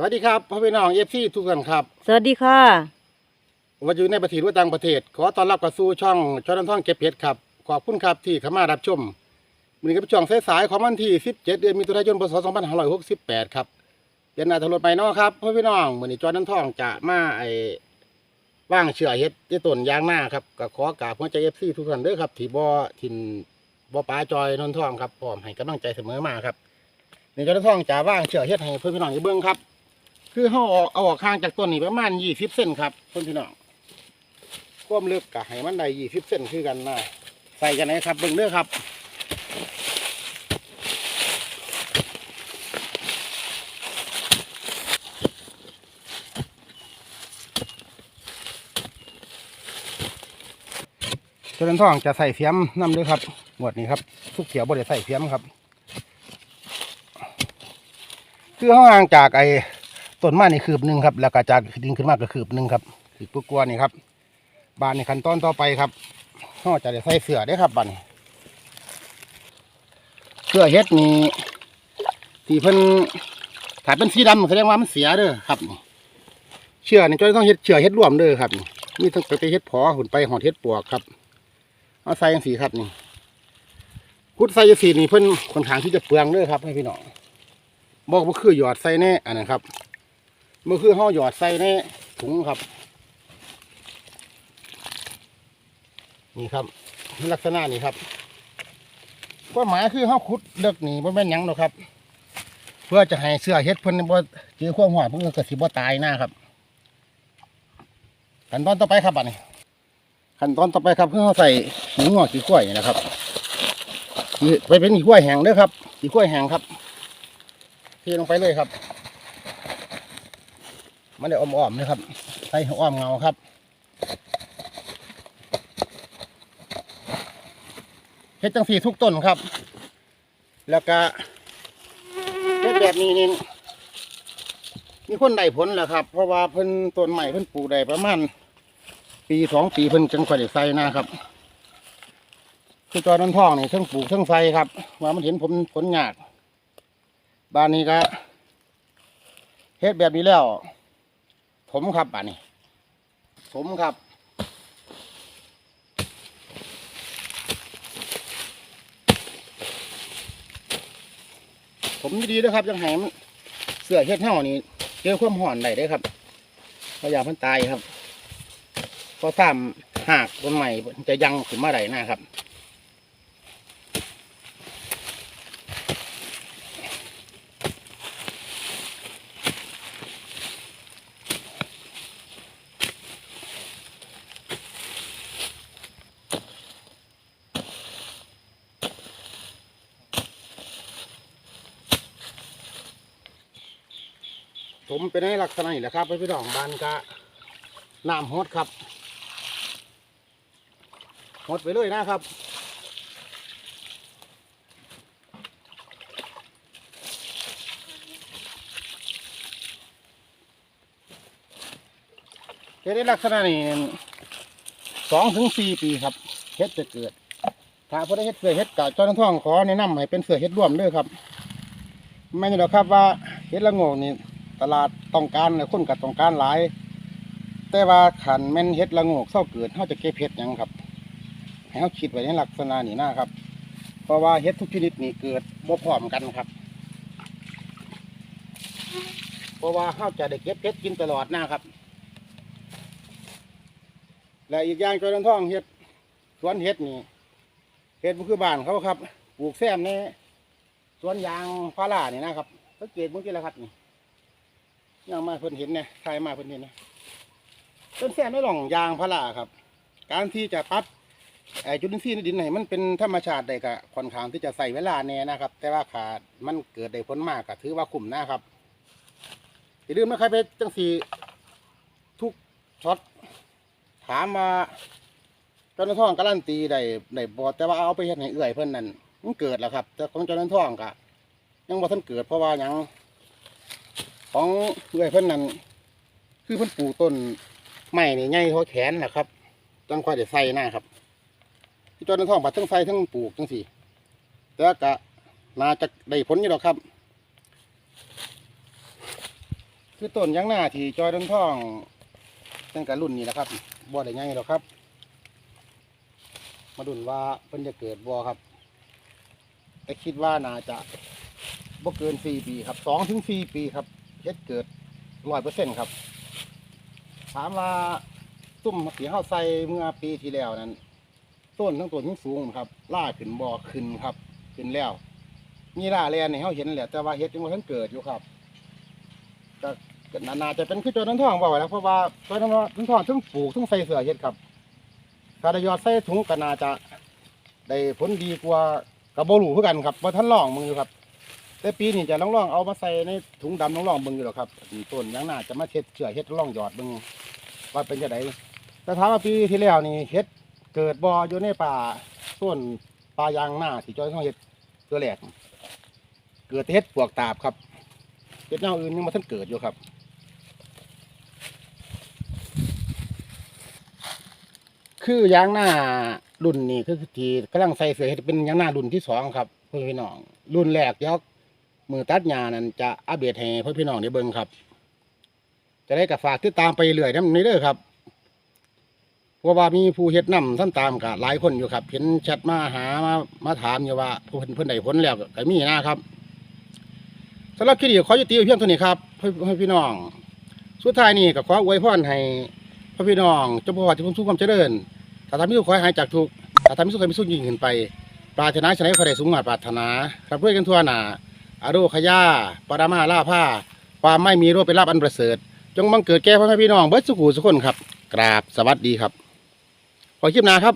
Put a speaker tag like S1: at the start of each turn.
S1: สวัสดีครับพ่อพี่น้องเอฟซีทุกท่านครับ
S2: สวัสดีค่ะ
S1: ว่าอยู่ในประเทศหรือต่างประเทศ ขอต้อนรับเข้าสู่ช่องชอนันท่องเก็บเพชรครับ ขอบคุณครับที่เข้ามารับชมวันนี้ก็เป็นช่วงสายๆของวันที่ 17 เดือนมิถุนายนพศ2568 ครับเป็นนาทรถไปเนาะครับพ่อพี่น้องวันนี้จอนันท่องจะมาไอ้ว่างเชื่อเฮ็ดที่ต้นยางหน้าครับก็ขอกราบหัวใจเอฟซีทุกท่านเด้อครับที่บ่ทินบ่ป้าจอยนนท่องครับพร้อมให้กำลังใจเสมอมาครับนี่จอนันท่องจะว่างเชื่อเฮ็ดให้เพื่อนพี่น้องอยู่เบื้องครับ คือเขาเอาเอาออกข้างจากต้นนี่ประมาณยี่สิบเซนครับเพื่อนพี่น้องความลึกกะให้มันได้ยี่สิบเซนคือกันนะใส่กันไหนครับเบิ่งเด้อครับเจริญทองจะใส่เฟียมน้ำด้วยครับหมวดนี้ครับทุกเขียวบ่ได้ใส่เฟียมครับ คือเขาห่างจากไอ ต้นไม้นี่คืบหนึ่งครับ แล้วก็จากดินขึ้นมาก็คืบหนึ่งครับคืบกลัวๆนี่ครับบานในขั้นตอนต่อไปครับเขาจะได้ใส่เสือได้ครับบานนี้เสือเฮ็ดนี่ที่เพิ่นถ้ายเป็นสีดำแสดงว่ามันเสียเด้อครับนี่เชื่อนี่จะต้องเฮ็ดเชื่อเฮ็ดร่วมเด้อครับนี่มีทั้งไปเฮ็ดผอหุ่นไปหอดเฮ็ดปวกครับเอาใส่ยังสีครับนี่คุดใส่ยังสีนี่เพิ่นค่อนข้างที่จะเปลืองเด้อครับให้พี่น้องบอกว่าคือหยอดใส่แน่อันนั้นครับ มื่อคือห่อหยอดใส่แน่ถุงครับ นี่ครับลักษณะนี้ครับก็หมายคือห่อขุดเลิกนี่บ่แม่นยังหรอกครับ เพื่อจะให้เสื้อเฮ็ดเพิ่นบ่เจอความหวเพิ่นก็สิบ่ตายหน้าครับ ขั้นตอนต่อไปครับบัดนี้ขั้นตอนต่อไปครับคือเฮาใส่หมูงอกขี้ข้วยนี่นะครับไปเป็นขี้ข้วยแห้งเด้อครับขี้ข้วยแห้งครับเทลงไปเลยครับ มันได้อ้อมๆนะครับใส่อ้อมเงาครับเฮ็ดจังสีทุกต้นครับ แล้วก็เฮ็ดแบบนี้นี่มีคนได้ผลแล้วครับ เพราะว่าเพิ่นต้นใหม่เพิ่นปลูกได้ประมาณปีสองปีเพิ่นจังค่อยได้ใส่นะครับ คือจอนันทองนี่เทั้งปลูกเทั้งใส่ครับ ว่ามันเห็นผลผลยากบ้านนี้ก็เฮ็ดแบบนี้แล้ว ผมครับบ้านนี้ ผมครับ ผมดีๆนะครับยังแหมเสือเฮ็ดเห่านี่เจอความห่อนได้ด้อครับพยายามมันตายครับเพอซ้ำหากต้นใหม่จะยังขึ้นมาได้นะครับ ผมเป็นในลักษณะนี้แหละครับ ไปพี่น้องบานกะน้ำฮดครับฮดไปเลยนะครับเฮ็ดในลักษณะนี้สองถึงสี่ปีครับเฮ็ดจะเกิด ถ้าพอได้เฮ็ดเสือเฮ็ดกะจ้าหน้าที่ขอแนะนำให้เป็นเสือเฮ็ดร่วมเด้วยครับไม่ใช่หรอกครับว่าเฮ็ดละโงนี่ ตลาดต้องการและคนก็ต้องการหลาย แต่ว่าขันแม่นเฮ็ดละโงกเศร้าเกิดเขาจะเก็บเฮ็ดหยังครับให้เขาคิดไว้ในลักษณะนี้นะครับ เพราะว่าเฮ็ดทุกชนิดนี่เกิดบ่พร้อมกันครับ เพราะว่าเขาจะได้เก็บเฮ็ดกินตลอดนะครับ และอีกอย่างจอยนท่องเฮ็ดสวนเฮ็ดนี่เฮ็ดบ่คือบ้านเขาครับปลูกแซมในสวนยางพารานี่นะครับสังเกตเมื่อกี้แล้วครับนี่ ยังมาเพิ่นเห็นเนี่ยใครมาเพิ่นเห็นนะต้นแซมไม่หล่องยางพาราครับ การที่จะปรับไอ้จุลินทรีย์ในดินให้มันเป็นธรรมชาติได้ก็ค่อนข้างที่จะใส่เวลาแน่นะครับ แต่ว่าขาดมันเกิดได้ผลมากก็ถือว่าคุ้มนะครับอย่าลืมนะใครไปจังสีทุกช็อตถามมาเจ้าหน้าที่การันตีได้ได้บอแต่ว่าเอาไปเฮ็ดให้เอื่อยเพิ่นนั่นมันเกิดแล้วครับ แต่ของเจ้าหน้าที่ก็ยังบ่ทันเกิดเพราะว่ายัง ของเอื้อยเพิ่นนั่นคือเพิ่นปลูกต้นไม้นี่ใหญ่เท่าแขนนะครับจังค่อยได้ใส่หน้าครับที่ต้นท้องบัดทั้งใส่ทั้งปลูกจังสี่แต่ก็น่าจะได้ผลอยู่หรอกครับ คือต้นยางหน้าที่จอยต้นท่องตั้งแต่รุ่นนี้แหละครับบ่ได้ใหญ่หรอกครับ มาดุนว่าเพิ่นจะเกิดบ่ครับ แต่คิดว่าน่าจะบ่เกินสี่ปีครับสองถึงสี่ปีครับ เฮ็ดเกิดร้อยเปอร์เซ็นต์ครับ ถามว่าตุ้มที่เฮาใส่เมื่อปีที่แล้วนั้น ต้นทั้งต้นทั้งสูงครับล่าขึ้นบ่อขึ้นครับขึ้นแล้วมีล่าแลนให้เฮาเห็นแหละแต่ว่าเฮ็ดยังบ่ทันเกิดอยู่ครับก็ก็น่าจะเป็นคือจอยน้ำทองบ่ไว้แล้วเพราะว่าจอยน้ำทองทั้งปลูกทั้งใส่เสือเฮ็ดครับถ้าได้ยอดใส่ถุงก็น่าจะได้ผลดีกว่ากับบ่รู้คือกันครับบ่ทันลองมือครับ แต่ปีนี้จะลองลองๆเอามาใส่ในถุงดำลองลองๆเบิ่งอยู่หรอกครับต้นยางน่าจะมาเฮ็ดเชื่อเฮ็ดลองหยอดเบิ่งว่าเป็นจังไดแต่ถามว่าปีที่แล้วนี่เฮ็ดเกิดบ่ออยู่ในป่าต้นป่ายางหน้าที่จอยต้องเฮ็ดตัวแรกเกิดเฮ็ดปวกตาบครับเฮ็ดแนวอื่นยังมาทันเกิดอยู่ครับคือยางหน้ารุ่นนี้คือที่กำลังใส่เสือเฮ็ดเป็นยางหน้ารุ่นที่สองครับเพื่อนพี่น้อง รุ่นแรกยว มือตัดหญ้านั้นจะอัปเดตให้เพื่อนพี่น้องได้เบิ่งครับ จะได้กับฝากติดตามไปเรื่อยๆนี่เด้อครับเพราะว่ามีผู้เฮ็ดนำท่านตามกับหลายคนอยู่ครับ เห็นแชทมาหามามาถามอยู่ว่าเพิ่นเพิ่นได้ผลแล้วก็มีนะครับสำหรับคลิปนี้ขอยุติเพียงเท่านี้ครับให้พี่น้อง สุดท้ายนี้ก็ขออวยพรให้พ่อพี่น้องเจ้าพ่อที่ผมสู้ความเจริญถ้าทำให้ทุขอให้หายจากทุกข์ถ้าทำให้สุขให้มีสุขยิ่งขึ้นไปปรารถนาชนะขอได้สูงมาปรารถนาครับด้วยกันทั่วหน้า อาโรคยาปรามาลาผ้าความไม่มีโรคเป็นลาบอันประเสริฐ จงบังเกิดแก่พ่อแม่พี่น้องเบิดสุขุสุขคนครับ กราบสวัสดีครับ ขอคลิปนาครับ